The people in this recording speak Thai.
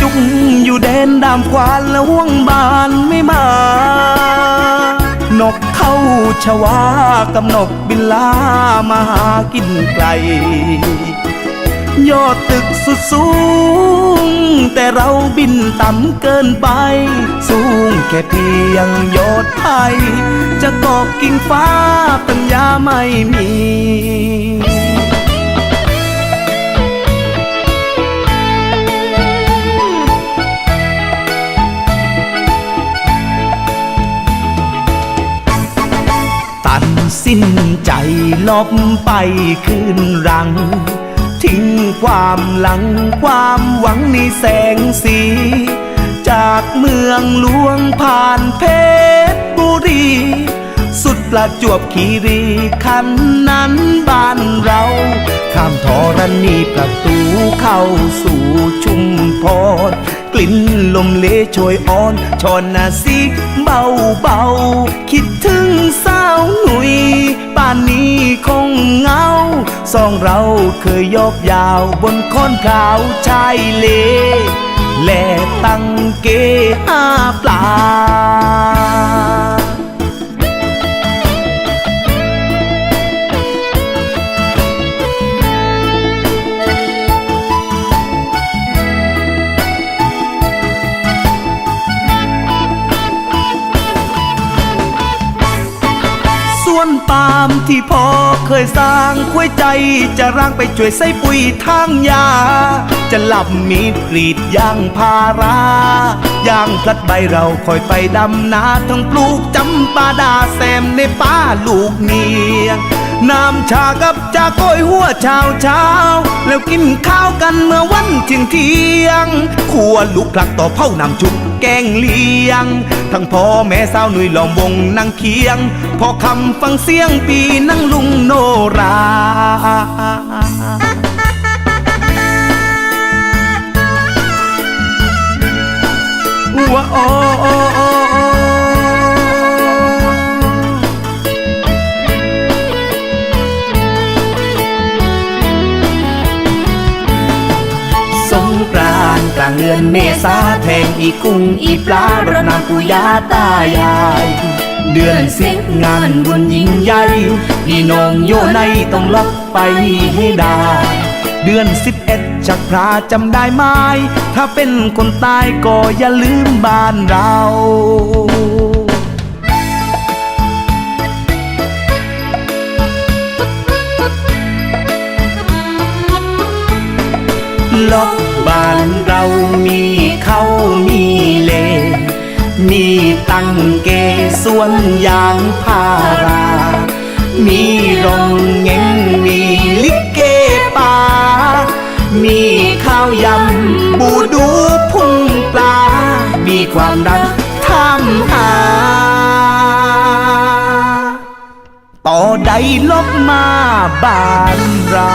จุกอยู่แดนดามควานและห่วงบานไม่มา นกเข้าชวากับนกบินลามาหากินไกล ยอดตึกสุดสูง แต่เราบินต่ำเกินไป สูงแค่เพียงยอดไทยจะกอบกิ่งฟ้าปัญญาไม่มี ลบไปคืนรัง ทิ้งความหลังความหวังในแสงสี จากเมืองหลวงผ่านเพชรบุรี สุดประจวบคีรีคันนั้นบ้านเราข้ามทอรณีประตูเข้าสู่ชุมพรกลิ่นลมเลโชยอ่อนชอนนาซิกเบาเบาๆคิดานนี้คงเหงาสองเราเคยยกยาวบนค้อนขาวชายเล แลตั้งเกอาปลา ส่วนปาล์มที่พ่อเคยสร้างคุ้ยใจ จะร่างไปช่วยใส่ปุ๋ยทางยา จะหลับมีดกรีดยางพาราย่างพลัดใบเราคอยไปดำนาทั้งปลูกจำปาดาแซมในป้าลูกเนียง น้ำชากับจากก้อยหัวเช้าเช้า แล้วกินข้าวกันเมื่อวันเที่ยงเที่ยงขัวลุกคลักต่อเผานำชุบแกงเลียง ทั้งพ่อแม่สาวหนุ่ยล้อมวงนั่งเคียง พอคำฟังเสียงปีนั่งลุงโนรา งกรานกลางเดือนเมษาแทงอีกุ้งอีปลารดน้ำปุยาตายาย เดือนสิบงานบุญยิ่งใหญ่พี่น้องโยในต้องรับไปให้ได้ เดือนสิบเอ็ดจากพระจำได้ไหมถ้าเป็นคนตายก็อย่าลืมบ้านเราล็อก บ้านเรามีเขามีเล มีตั้งเกสวนยางพารา มีโรงเง่งมีลิเกป่า มีข้าวยำบูดูพุ่งปลา มีความรักท่ามหาต่อใดลบมาบ้านเรา